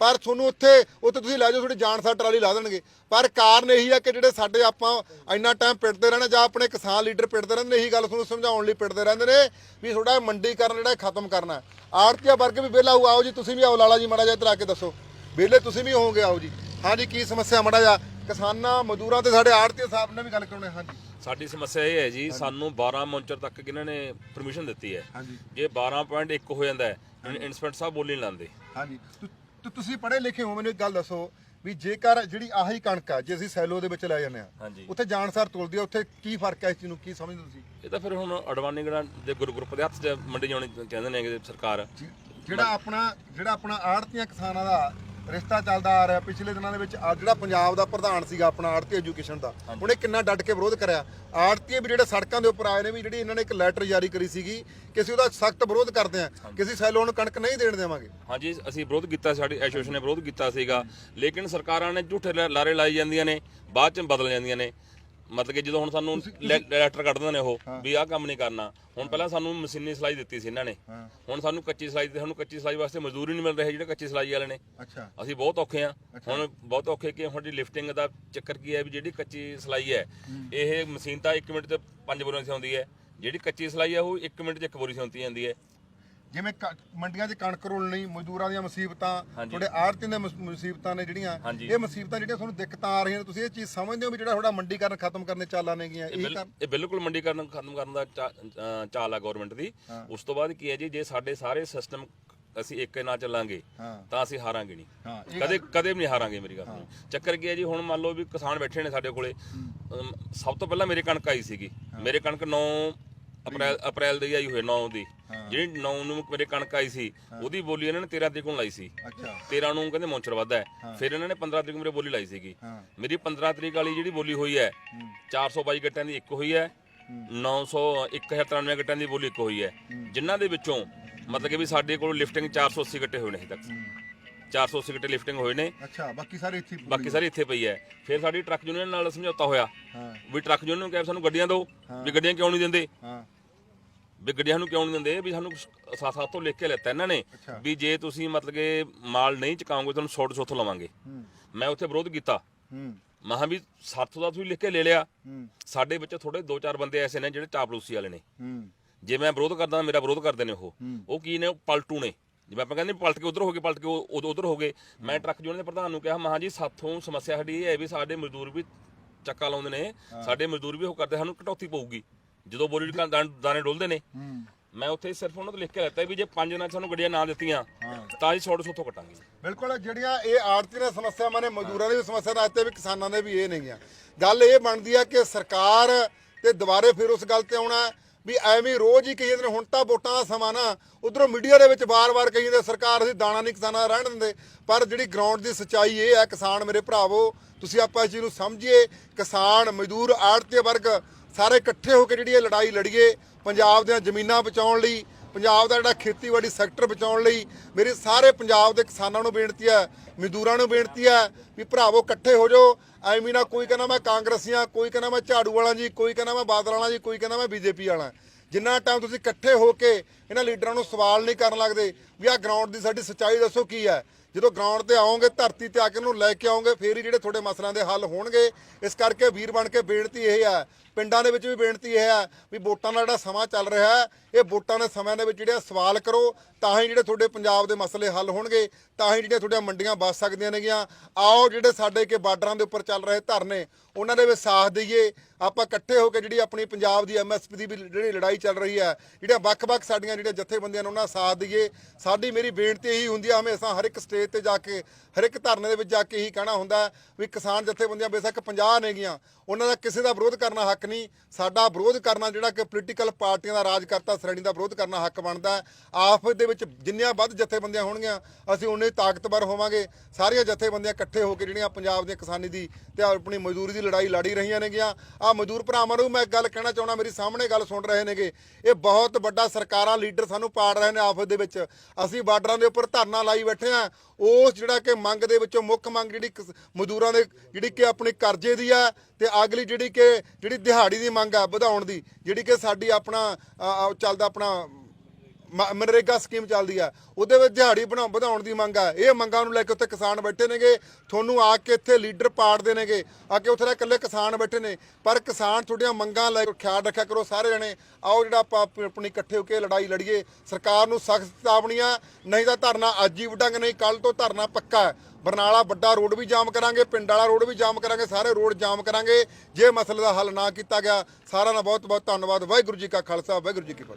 [SPEAKER 1] ਪਰ ਤੁਹਾਨੂੰ ਉੱਥੇ ਉੱਥੇ ਤੁਸੀਂ ਲੈ ਜਾਓ, ਤੁਹਾਡੀ ਜਾਨ ਸਾ ਟਰਾਲੀ ਲਾ ਦੇਣਗੇ। ਪਰ ਕਾਰਨ ਇਹੀ ਆ ਕਿ ਜਿਹੜੇ ਸਾਡੇ ਆਪਾਂ ਇੰਨਾ ਟਾਈਮ ਪਿੱਟਦੇ ਰਹਿਣਾ ਜਾਂ ਆਪਣੇ ਕਿਸਾਨ ਲੀਡਰ ਪਿੱਟਦੇ ਰਹਿੰਦੇ ਨੇ, ਇਹੀ ਗੱਲ ਤੁਹਾਨੂੰ ਸਮਝਾਉਣ ਲਈ ਪਿੱਟਦੇ ਰਹਿੰਦੇ ਨੇ ਵੀ ਤੁਹਾਡਾ ਮੰਡੀਕਰਨ ਜਿਹੜਾ ਖਤਮ ਕਰਨਾ ਆੜਤੀਆ ਵਰਗ ਵੀ ਵਿਹਲਾ ਹੋਊ, ਆਓ ਜੀ, ਤੁਸੀਂ ਵੀ ਆਓ, ਲਾਲਾ ਜੀ ਮਾੜਾ ਜਿਹਾ ਇੱਧਰ ਕੇ ਦੱਸੋ। ਵਿਹਲੇ ਤੁਸੀਂ ਵੀ ਹੋਵੋਗੇ, ਆਓ ਜੀ। ਹਾਂਜੀ, ਕੀ ਸਮੱਸਿਆ ਮਾੜਾ ਜਿਹਾ? ਕਿਸਾਨਾਂ ਮਜ਼ਦੂਰਾਂ ਤੇ ਸਾਡੇ ਆੜਤੀਆ ਸਾਹਿਬ ਨੇ ਵੀ ਗੱਲ ਕਰਾਉਣੀ ਹਾਂਜੀ।
[SPEAKER 7] ਸਾਡੀ ਸਮੱਸਿਆ ਇਹ ਹੈ ਜੀ ਸਾਨੂੰ 12 ਮੌਂਚਰ ਤੱਕ ਕਿਹਨਾਂ ਨੇ ਪਰਮਿਸ਼ਨ ਦਿੱਤੀ ਹੈ।
[SPEAKER 1] ਹਾਂਜੀ।
[SPEAKER 7] ਜੇ 12.1 ਹੋ ਜਾਂਦਾ ਹੈ ਇਨਸਪੈਕਟਰ ਸਾਹਿਬ ਬੋਲੀ ਨਹੀਂ ਲਾਉਂਦੇ।
[SPEAKER 1] ਹਾਂਜੀ। ਤੁ- ਤੁ- ਤੁਸੀਂ ਪੜ੍ਹੇ ਲਿਖੇ ਹੋ ਮੈਨੂੰ ਇੱਕ ਗੱਲ ਦੱਸੋ ਵੀ ਜੇਕਰ ਜਿਹੜੀ ਆਹੀ ਕਣਕ ਆ ਜੇ ਅਸੀਂ ਸੈਲੋ ਦੇ ਵਿੱਚ ਲੈ ਜਾਂਦੇ ਆ
[SPEAKER 7] ਹਾਂਜੀ।
[SPEAKER 1] ਉੱਥੇ ਜਾਣਸਾਰ ਤੁਲਦੀ ਆ ਉੱਥੇ ਕੀ ਫ਼ਰਕ ਹੈ ਇਸ ਚੀਜ਼ ਨੂੰ ਕੀ ਸਮਝਦੇ ਤੁਸੀਂ?
[SPEAKER 7] ਇਹ ਤਾਂ ਫਿਰ ਹੁਣ ਅਡਵਾਨੀਗੜਾ ਦੇ ਗੁਰੂ ਗਰੁੱਪ ਦੇ ਹੱਥ 'ਚ ਮੰਡੀ ਜਾਣੀ ਚਾਹੁੰਦੇ ਨੇ ਕਿ ਸਰਕਾਰ।
[SPEAKER 1] ਜਿਹੜਾ ਆਪਣਾ ਜਿਹੜਾ ਆਪਣਾ ਆੜਤੀਆਂ ਕਿਸਾਨਾਂ ਦਾ ਰਿਸ਼ਤਾ ਚੱਲਦਾ ਆ ਰਿਹਾ। ਪਿਛਲੇ ਦਿਨਾਂ ਦੇ ਵਿੱਚ ਆ ਜਿਹੜਾ ਪੰਜਾਬ ਦਾ ਪ੍ਰਧਾਨ ਸੀਗਾ ਆਪਣਾ ਆੜਤੀ ਐਜੂਕੇਸ਼ਨ ਦਾ ਉਹਨੇ ਕਿੰਨਾ ਡਟ ਕੇ ਵਿਰੋਧ ਕਰਿਆ। ਆੜਤੀ ਵੀ ਜਿਹੜੇ ਸੜਕਾਂ ਦੇ ਉੱਪਰ ਆਏ ਨੇ ਵੀ ਜਿਹੜੀ ਇਹਨਾਂ ਨੇ ਇੱਕ ਲੈਟਰ ਜਾਰੀ ਕਰੀ ਸੀਗੀ ਕਿ ਅਸੀਂ ਉਹਦਾ ਸਖਤ ਵਿਰੋਧ ਕਰਦੇ ਹਾਂ ਕਿ ਅਸੀਂ ਸੈਲੋ ਨੂੰ ਕਣਕ ਨਹੀਂ ਦੇਣ ਦੇਵਾਂਗੇ।
[SPEAKER 7] ਹਾਂਜੀ ਅਸੀਂ ਵਿਰੋਧ ਕੀਤਾ ਸਾਡੀ ਐਸੋਸੀਏਸ਼ਨ ਨੇ ਵਿਰੋਧ ਕੀਤਾ ਸੀਗਾ ਲੇਕਿਨ ਸਰਕਾਰਾਂ ਨੇ ਝੂਠੇ ਲਾਰੇ ਲਾਈ ਜਾਂਦੀਆਂ ਨੇ ਬਾਅਦ ਚ ਬਦਲ ਜਾਂਦੀਆਂ ਨੇ। ਮਤਲਬ ਕਿ ਜਦੋਂ ਹੁਣ ਸਾਨੂੰ ਲੈਟਰ ਕੱਢ ਦਿੰਦੇ ਨੇ ਉਹ ਵੀ ਆਹ ਕੰਮ ਨਹੀਂ ਕਰਨਾ। ਹੁਣ ਪਹਿਲਾਂ ਸਾਨੂੰ ਮਸ਼ੀਨੀ ਸਿਲਾਈ ਦਿੱਤੀ ਸੀ ਇਹਨਾਂ ਨੇ। ਹੁਣ ਸਾਨੂੰ ਕੱਚੀ ਸਿਲਾਈ ਤੇ ਸਾਨੂੰ ਕੱਚੀ ਸਿਲਾਈ ਵਾਸਤੇ ਮਜ਼ਦੂਰ ਨਹੀਂ ਮਿਲ ਰਹੇ ਜਿਹੜੇ ਕੱਚੀ ਸਿਲਾਈ ਵਾਲੇ ਨੇ।
[SPEAKER 1] ਅੱਛਾ।
[SPEAKER 7] ਅਸੀਂ ਬਹੁਤ ਔਖੇ ਆ ਹੁਣ ਬਹੁਤ ਔਖੇ ਕਿ ਹੁਣ ਦੀ ਲਿਫਟਿੰਗ ਦਾ ਚੱਕਰ ਕੀ ਹੈ ਵੀ ਜਿਹੜੀ ਕੱਚੀ ਸਿਲਾਈ ਹੈ ਇਹ ਮਸ਼ੀਨ ਤਾਂ 1 ਮਿੰਟ ਤੇ 5 ਬੋਰੀਆਂ ਸਿਉਂਦੀ ਹੈ। ਜਿਹੜੀ ਕੱਚੀ ਸਿਲਾਈ ਹੈ ਉਹ 1 ਮਿੰਟ 'ਚ ਇੱਕ ਬੋਰੀ ਸਿਉਂਤੀ ਜਾਂਦੀ ਹੈ।
[SPEAKER 1] ਜਿਵੇਂ ਕ- ਮੰਡੀਆਂ 'ਚ ਕਣਕ ਰੋਲਣੀ ਮਜ਼ਦੂਰਾਂ ਦੀਆਂ ਮੁਸੀਬਤਾਂ। ਤੁਹਾਡੇ ਆੜਤੀਆਂ ਦੀਆਂ ਮੁਸ- ਮੁਸੀਬਤਾਂ ਨੇ ਜਿਹੜੀਆਂ
[SPEAKER 7] ਹਾਂਜੀ।
[SPEAKER 1] ਇਹ ਮੁਸੀਬਤਾਂ ਜਿਹੜੀਆਂ ਤੁਹਾਨੂੰ ਦਿੱਕਤਾਂ ਆ ਰਹੀਆਂ ਨੇ ਤੁਸੀਂ ਇਹ ਚੀਜ਼ ਸਮਝਦੇ ਹੋ ਵੀ ਜਿਹੜਾ ਤੁਹਾਡਾ ਮੰਡੀਕਰਨ ਖਤਮ ਕਰਨੇ ਚਾਲਾਂ ਨੇਗੀਆਂ
[SPEAKER 7] ਇਹ
[SPEAKER 1] ਇਹ
[SPEAKER 7] ਬਿਲ-
[SPEAKER 1] ਕਰ
[SPEAKER 7] ਇਹ ਬਿਲਕੁਲ ਮੰਡੀਕਰਨ ਖਤਮ ਕਰਨ ਦਾ ਚਾ- ਚਾਲ ਆ ਗਵਰਨਮੈਂਟ ਦੀ। ਉਸ ਤੋਂ ਬਾਅਦ ਕੀ ਹੈ ਜੀ ਜੇ ਸਾਡੇ ਸਾਰੇ ਸਿਸਟਮ ਅਸੀਂ ਇੱਕ ਨਾਲ ਚੱਲਾਂਗੇ
[SPEAKER 1] ਹਾਂ।
[SPEAKER 7] ਤਾਂ ਅਸੀਂ ਹਾਰਾਂਗੇ ਨਹੀਂ।
[SPEAKER 1] ਹਾਂ, ਇਹ
[SPEAKER 7] ਕਦੇ ਕਦੇ ਵੀ ਨਹੀਂ ਹਾਰਾਂਗੇ ਮੇਰੀ ਗੱਲ ਸੁਣੋ। ਚੱਕਰ ਕੀ ਹੈ ਜੀ ਹੁਣ ਮੰਨ ਲਓ ਵੀ ਕਿਸਾਨ ਬੈਠੇ ਨੇ ਸਾਡੇ ਕੋਲੇ ਅਮ, ਸਭ ਤੋਂ ਪਹਿਲਾਂ ਮੇਰੇ ਕਣਕ ਆਈ ਸੀਗੀ। ਮੇਰੇ ਕਣਕ 9 ਅਪ੍ਰੈਲ ਅਪ੍ਰੈਲ ਦੀ ਆਈ ਹੋਈ 9 ਦੀ। ਜਿਹੜੀ 9 ਨੂੰ ਮੇਰੇ ਕਣਕ ਆਈ ਸੀ ਉਹਦੀ ਬੋਲੀ ਇਹਨਾਂ ਨੇ 13 ਤਰੀਕ ਨੂੰ ਲਾਈ ਸੀ।
[SPEAKER 1] ਅੱਛਾ।
[SPEAKER 7] 13 ਨੂੰ ਕਹਿੰਦੇ ਮੌਂਚਰ ਵੱਧਾ ਹੈ। ਫਿਰ ਇਹਨਾਂ ਨੇ 15 ਤਰੀਕ ਨੂੰ ਮੇਰੇ ਬੋਲੀ ਲਾਈ ਸੀਗੀ। ਮੇਰੀ 15 ਤਰੀਕ ਵਾਲੀ ਜਿਹੜੀ ਬੋਲੀ ਹੋਈ ਹੈ 422 ਗੱਟਾਂ ਦੀ ਇੱਕ ਹੋਈ ਹੈ 900 1093 ਗੱਟਾਂ ਦੀ ਬੋਲੀ ਇੱਕ ਹੋਈ ਹੈ। ਜਿਨ੍ਹਾਂ ਦੇ ਵਿੱਚੋਂ ਮਤਲਬ ਕਿ ਵੀ ਸਾਡੇ ਕੋਲ ਲਿਫਟਿੰਗ 480 ਗੱਟੇ ਹੋਏ ਨੇ ਹਜੇ ਤੱਕ। 480 ਗੱਟੇ ਲਿਫਟਿੰਗ ਹੋਏ ਨੇ।
[SPEAKER 1] ਅੱਛਾ ਬਾਕੀ ਸਾਰੇ ਇੱਥੇ
[SPEAKER 7] ਬਾਕੀ ਸਾਰੀ ਇੱਥੇ ਪਈ ਹੈ। ਫਿਰ ਸਾਡੀ ਟਰੱਕ ਯੂਨੀਅਨ ਨਾਲ ਸਮਝੌਤਾ ਹੋਇਆ ਵੀ ਟਰੱਕ ਯੂਨੀਅਨ ਨੂੰ ਕਿਹਾ ਸਾਨੂੰ ਗੱਡੀਆਂ ਦਿਓ ਵੀ ਗੱਡੀਆਂ ਕਿਉਂ ਨਹੀਂ ਦਿੰਦੇ? ਵੀ ਗੱਡੀਆਂ ਨੂੰ ਕਿਉਂ ਨਹੀਂ ਦਿੰਦੇ? ਵੀ ਸਾਨੂੰ ਸਾਥ ਸਾਥ ਤੋਂ ਲਿਖ ਕੇ ਲੈਤਾ ਇਹਨਾਂ ਨੇ। ਵੀ ਜੇ ਤੁਸੀਂ ਮਤਲਬ ਕਿ ਮਾਲ ਨਹੀਂ ਚਕਾਓਗੇ ਤੁਹਾਨੂੰ ਸ਼ੋਰਟ ਸੋਥ ਲਵਾਂਗੇ। ਮੈਂ ਉੱਥੇ ਵਿਰੋਧ ਕੀਤਾ। ਮਹਾਂ ਵੀ ਸਾਥੋਂ ਦਾ ਤੁਸੀਂ ਲਿਖ ਕੇ ਲੈ ਲਿਆ। ਸਾਡੇ ਵਿੱਚ ਥੋੜੇ ਦੋ ਚਾਰ ਬੰਦੇ ਐਸੇ ਨੇ ਜਿਹੜੇ ਚਾਪਲੂਸੀ ਵਾਲੇ ਨੇ। ਜੇ ਮੈਂ ਵਿਰੋਧ ਕਰਦਾ ਮੇਰਾ ਵਿਰੋਧ ਕਰਦੇ ਨੇ ਉਹ। ਉਹ ਕੀ ਨੇ? ਪਲਟੂ ਨੇ। ਜਿਵੇਂ ਆਪਾਂ ਕਹਿੰਦੇ ਪਲਟ ਕੇ ਉਧਰ ਹੋ ਗਏ ਪਲਟ ਕੇ ਉਧਰ ਉਧਰ ਹੋ ਗਏ। ਮੈਂ ਟਰੱਕ ਯੂਨੀਅਨ ਦੇ ਪ੍ਰਧਾਨ ਨੂੰ ਕਿਹਾ ਮਹਾਂ ਜੀ ਸਾਥੋਂ ਸਮੱਸਿਆ ਸਾਡੀ ਇਹ ਹੈ ਵੀ ਸਾਡੇ ਮਜ਼ਦੂਰ ਵੀ ਚੱਕਾ ਲਾਉਂਦੇ ਨੇ। ਸਾਡੇ ਮਜ਼ਦੂਰ ਵੀ ਉਹ ਕਰਦੇ ਸਾਨੂੰ ਕਟੌਤੀ ਪਊਗੀ। ਜਦੋਂ ਬੋਲੀ ਦੇ ਦਾਣੇ- ਡੋਲਦੇ ਨੇ ਮੈਂ ਉੱਥੇ ਸਿਰਫ ਉਹਨਾਂ ਤੋਂ ਲਿਖ ਕੇ ਲੈਤਾ ਵੀ ਜੇ ਪੰਜ 'ਚ ਸਾਨੂੰ ਗੱਡੀਆਂ ਨਾ ਦਿੱਤੀਆਂ ਤਾਂ ਅਸੀਂ ਛੋੜ ਸੋਥੋਂ ਕਟਾਂਗੇ।
[SPEAKER 1] ਬਿਲਕੁਲ ਜਿਹੜੀਆਂ ਇਹ ਆੜਤੀ ਦੀਆਂ ਸਮੱਸਿਆਵਾਂ ਨੇ ਮਜ਼ਦੂਰਾਂ ਦੀ ਸਮੱਸਿਆ ਦਾ ਤੇ ਵੀ ਕਿਸਾਨਾਂ ਦੇ ਵੀ ਇਹ ਨੇਗੀਆਂ ਗੱਲ ਇਹ ਬਣਦੀ ਆ ਕਿ ਸਰਕਾਰ ਤੇ ਦੁਬਾਰੇ ਫਿਰ ਉਸ ਗੱਲ ਤੇ ਆਉਣਾ ਵੀ ਐਵੇਂ ਰੋਜ਼ ਹੀ ਕਹੀ ਜਾਂਦੇ ਨੇ ਹੁਣ ਤਾਂ ਵੋਟਾਂ ਦਾ ਸਮਾਂ ਨਾ ਉਧਰੋਂ ਮੀਡੀਆ ਦੇ ਵਿੱਚ ਵਾਰ-ਵਾਰ ਕਹੀ ਜਾਂਦੇ ਸਰਕਾਰ ਅਸੀਂ ਦਾਣਾ ਨਹੀਂ ਕਿਸਾਨਾਂ ਦਾ ਰਹਿਣ ਦਿੰਦੇ ਪਰ ਜਿਹੜੀ ਗਰਾਊਂਡ ਦੀ ਸੱਚਾਈ ਇਹ ਹੈ ਕਿਸਾਨ ਮੇਰੇ ਭਰਾਵੋ ਤੁਸੀਂ ਆਪਾਂ ਇਸ ਚੀਜ਼ ਨੂੰ ਸਮਝੀਏ ਕਿਸਾਨ ਮਜ਼ਦੂਰ ਆੜਤੀ ਵਰਗ ਸਾਰੇ ਇਕੱਠੇ ਹੋ ਕੇ ਜਿਹੜੀ ਇਹ ਲੜਾਈ ਲੜੀਏ, ਪੰਜਾਬ ਦੀਆਂ ਜ਼ਮੀਨਾਂ ਬਚਾਉਣ ਲਈ, ਪੰਜਾਬ ਦਾ ਜਿਹੜਾ ਖੇਤੀਬਾੜੀ ਸੈਕਟਰ ਬਚਾਉਣ ਲਈ, ਮੇਰੇ ਸਾਰੇ ਪੰਜਾਬ ਦੇ ਕਿਸਾਨਾਂ ਨੂੰ ਬੇਨਤੀ ਹੈ, ਮਜ਼ਦੂਰਾਂ ਨੂੰ ਬੇਨਤੀ ਹੈ ਵੀ ਭਰਾਵੋ ਇਕੱਠੇ ਹੋ ਜਾਓ। ਐਵੇਂ ਨਾ ਕੋਈ ਕਹਿੰਦਾ ਮੈਂ ਕਾਂਗਰਸੀਆਂ, ਕੋਈ ਕਹਿੰਦਾ ਮੈਂ ਝਾੜੂ ਵਾਲਾ ਜੀ, ਕੋਈ ਕਹਿੰਦਾ ਮੈਂ ਬਾਦਲ ਵਾਲਾ ਜੀ, ਕੋਈ ਕਹਿੰਦਾ ਮੈਂ ਬੀਜੇਪੀ ਵਾਲਾ। ਜਿੰਨਾ ਟਾਈਮ ਤੁਸੀਂ ਇਕੱਠੇ ਹੋ ਕੇ ਇਹਨਾਂ ਲੀਡਰਾਂ ਨੂੰ ਸਵਾਲ ਨਹੀਂ ਕਰਨ ਲੱਗਦੇ ਵੀ ਆਹ ਗਰਾਊਂਡ ਦੀ ਸਾਡੀ ਸੱਚਾਈ ਦੱਸੋ ਕੀ ਹੈ। ਜਦੋਂ ਗਰਾਊਂਡ ਤੇ ਆਓਗੇ, ਧਰਤੀ ਤੇ ਆ ਕੇ ਉਹਨੂੰ ਲੈ ਕੇ ਆਓਗੇ, ਫੇਰ ਹੀ ਜਿਹੜੇ ਤੁਹਾਡੇ ਮਸਲਿਆਂ ਦੇ ਹੱਲ ਹੋਣਗੇ। ਇਸ ਕਰਕੇ ਵੀਰ ਬਣ ਕੇ ਬੇਨਤੀ ਇਹ ਹੈ ਪਿੰਡਾਂ ਦੇ ਵਿੱਚ ਵੀ ਬੇਨਤੀ ਇਹ ਹੈ ਵੀ ਵੋਟਾਂ ਦਾ ਜਿਹੜਾ ਸਮਾਂ ਚੱਲ ਰਿਹਾ ਹੈ, ਇਹ ਵੋਟਾਂ ਦੇ ਸਮਿਆਂ ਦੇ ਵਿੱਚ ਜਿਹੜੇ ਸਵਾਲ ਕਰੋ, ਤਾਂ ਹੀ ਜਿਹੜੇ ਤੁਹਾਡੇ ਪੰਜਾਬ ਦੇ ਮਸਲੇ ਹੱਲ ਹੋਣਗੇ, ਤਾਂ ਹੀ ਜਿਹੜੀਆਂ ਤੁਹਾਡੀਆਂ ਮੰਡੀਆਂ ਬਚ ਸਕਦੀਆਂ ਨੇਗੀਆਂ। ਆਓ ਜਿਹੜੇ ਸਾਡੇ ਕੇ ਬਾਰਡਰਾਂ ਦੇ ਉੱਪਰ ਚੱਲ ਰਹੇ ਧਰਨੇ, ਉਹਨਾਂ ਦੇ ਵਿੱਚ ਸਾਥ ਦਈਏ। ਆਪਾਂ ਇਕੱਠੇ ਹੋ ਕੇ ਜਿਹੜੀ ਆਪਣੀ ਪੰਜਾਬ ਦੀ ਐਮਐਸਪੀ ਦੀ ਵੀ ਜਿਹੜੀ ਲੜਾਈ ਚੱਲ ਰਹੀ ਹੈ, ਜਿਹੜੀਆਂ ਵੱਖ-ਵੱਖ ਸਾਡੀਆਂ ਜਿਹੜੀਆਂ ਜਥੇਬੰਦੀਆਂ ਨੇ ਉਹਨਾਂ ਦਾ ਸਾਥ ਦਈਏ। ਸਾਡੀ ਮੇਰੀ ਬੇਨਤੀ ਇਹੀ ਹੁੰਦੀ ਹੈ ਹਮੇਸ਼ਾ ਹਰ ਇੱਕ ਸਟੇਜ ਤੇ ਜਾ ਕੇ, ਹਰ ਇੱਕ ਧਰਨੇ ਦੇ ਵਿੱਚ ਜਾ ਕੇ ਇਹੀ ਕਹਿਣਾ ਹੁੰਦਾ ਵੀ ਕਿਸਾਨ ਜਥੇਬੰਦੀਆਂ ਬੇਸ਼ੱਕ 50 ਨੇਗੀਆਂ, ਉਹਨਾਂ ਦਾ ਕਿਸੇ ਦਾ ਵਿਰੋਧ ਕਰਨਾ ਹੱਕ ਨਹੀਂ, ਸਾਡਾ ਵਿਰੋਧ ਕਰਨਾ ਜਿਹੜਾ ਕਿ ਪੋਲੀਟੀਕਲ ਪਾਰਟੀਆਂ ਦਾ ਰਾਜ ਕਰਤਾ ਸ਼੍ਰੇਣੀ ਦਾ ਵਿਰੋਧ ਕਰਨਾ ਹੱਕ ਬਣਦਾ ਹੈ। ਆਫਤ ਦੇ ਵਿੱਚ ਜਿੰਨੀਆਂ ਵੱਧ ਜਥੇਬੰਦੀਆਂ ਹੋਣਗੀਆਂ, ਅਸੀਂ ਉਨੇ ਤਾਕਤਵਰ ਹੋਵਾਂਗੇ। ਸਾਰੀਆਂ ਜਥੇਬੰਦੀਆਂ ਇਕੱਠੇ ਹੋ ਕੇ ਜਿਹੜੀਆਂ ਪੰਜਾਬ ਦੀਆਂ ਕਿਸਾਨੀ ਦੀ ਤੇ ਆਪਣੀ ਮਜ਼ਦੂਰੀ ਦੀ ਲੜਾਈ ਲੜੀ ਰਹੀਆਂ ਨੇਗੀਆਂ। ਆ ਮਜ਼ਦੂਰ ਭਰਾਵਾਂ ਨੂੰ ਮੈਂ ਇੱਕ ਗੱਲ ਕਹਿਣਾ ਚਾਹੁੰਦਾ, ਮੇਰੀ ਸਾਹਮਣੇ ਗੱਲ ਸੁਣ ਰਹੇ ਨੇਗੇ। ਇਹ ਬਹੁਤ ਵੱਡਾ ਸਰਕਾਰਾਂ, ਲੀਡਰ ਸਾਨੂੰ ਪਾੜ ਰਹੇ ਨੇ ਆਫਤ ਦੇ ਵਿੱਚ। ਅਸੀਂ ਬਾਰਡਰਾਂ ਦੇ ਉੱਪਰ ਧਰਨਾ ਲਾਈ ਬੈਠੇ ਆ ਉਸ ਜਿਹੜਾ ਕਿ ਮੰਗ ਦੇ ਵਿੱਚੋਂ ਮੁੱਖ ਮੰਗ ਜਿਹੜੀ ਮਜ਼ਦੂਰਾਂ ਦੇ, ਜਿਹੜੀ ਕਿ ਆਪਣੀ ਕਰਜ਼ੇ ਦੀ ਆ ਤੇ ਅਗਲੀ ਜਿਹੜੀ ਕਿ, ਜਿਹੜੀ ਦਿਹਾੜੀ ਦੀ ਮੰਗ ਆ ਵਧਾਉਣ ਦੀ ਜਿਹੜੀ ਕਿ ਸਾਡੀ ਆਪਣਾ ਅ, ਅ, ਚੱਲਦਾ ਆਪਣਾ ਮ- ਮਨਰੇਗਾ ਸਕੀਮ ਚੱਲਦੀ ਆ। ਉਹਦੇ ਵਿੱਚ ਦਿਹਾੜੀ ਬਣਾ ਵਧਾਉਣ ਦੀ ਮੰਗ ਆ। ਇਹ ਮੰਗਾਂ ਨੂੰ ਲੈ ਕੇ ਉੱਥੇ ਕਿਸਾਨ ਬੈਠੇ ਨੇਗੇ। ਤੁਹਾਨੂੰ ਆ ਕੇ ਇੱਥੇ ਲੀਡਰ ਪਾੜਦੇ ਨੇਗੇ। ਆ ਕੇ ਉੱਥੇ ਤਾਂ ਇਕੱਲੇ ਕਿਸਾਨ ਬੈਠੇ ਨੇ। ਪਰ ਕਿਸਾਨ ਤੁਹਾਡੀਆਂ ਮੰਗਾਂ ਲੈ ਕੇ ਖਿਆਲ ਰੱਖਿਆ ਕਰੋ ਸਾਰੇ ਜਣੇ। ਆਓ ਜਿਹੜਾ ਆਪਾਂ ਆਪ- ਆਪਣੀ ਇਕੱਠੇ ਹੋ ਕੇ ਲੜਾਈ ਲੜੀਏ। ਸਰਕਾਰ ਨੂੰ ਸਖਤ ਚੇਤਾਵਨੀਆਂ ਨਹੀਂ ਤਾਂ ਧਰਨਾ ਅੱਜ ਹੀ ਵਡਾਂਗੇ ਨਹੀਂ। ਕੱਲ ਤੋਂ ਧਰਨਾ ਪੱਕਾ ਹੈ। ਬਰਨਾਲਾ ਵੱਡਾ ਰੋਡ ਵੀ ਜਾਮ ਕਰਾਂਗੇ। ਪਿੰਡ ਵਾਲਾ ਰੋਡ ਵੀ ਜਾਮ ਕਰਾਂਗੇ। ਸਾਰੇ ਰੋਡ ਜਾਮ ਕਰਾਂਗੇ। ਜੇ ਮਸਲੇ ਦਾ ਹੱਲ ਨਾ ਕੀਤਾ ਗਿਆ, ਸਾਰਿਆਂ ਦਾ ਬਹੁਤ ਬਹੁਤ ਧੰਨਵਾਦ। ਵਾਹਿਗੁਰੂ ਜੀ ਕਾ ਖਾਲਸਾ। ਵਾਹਿਗੁਰੂ ਜੀ ਕੀ ਫਤਿਹ।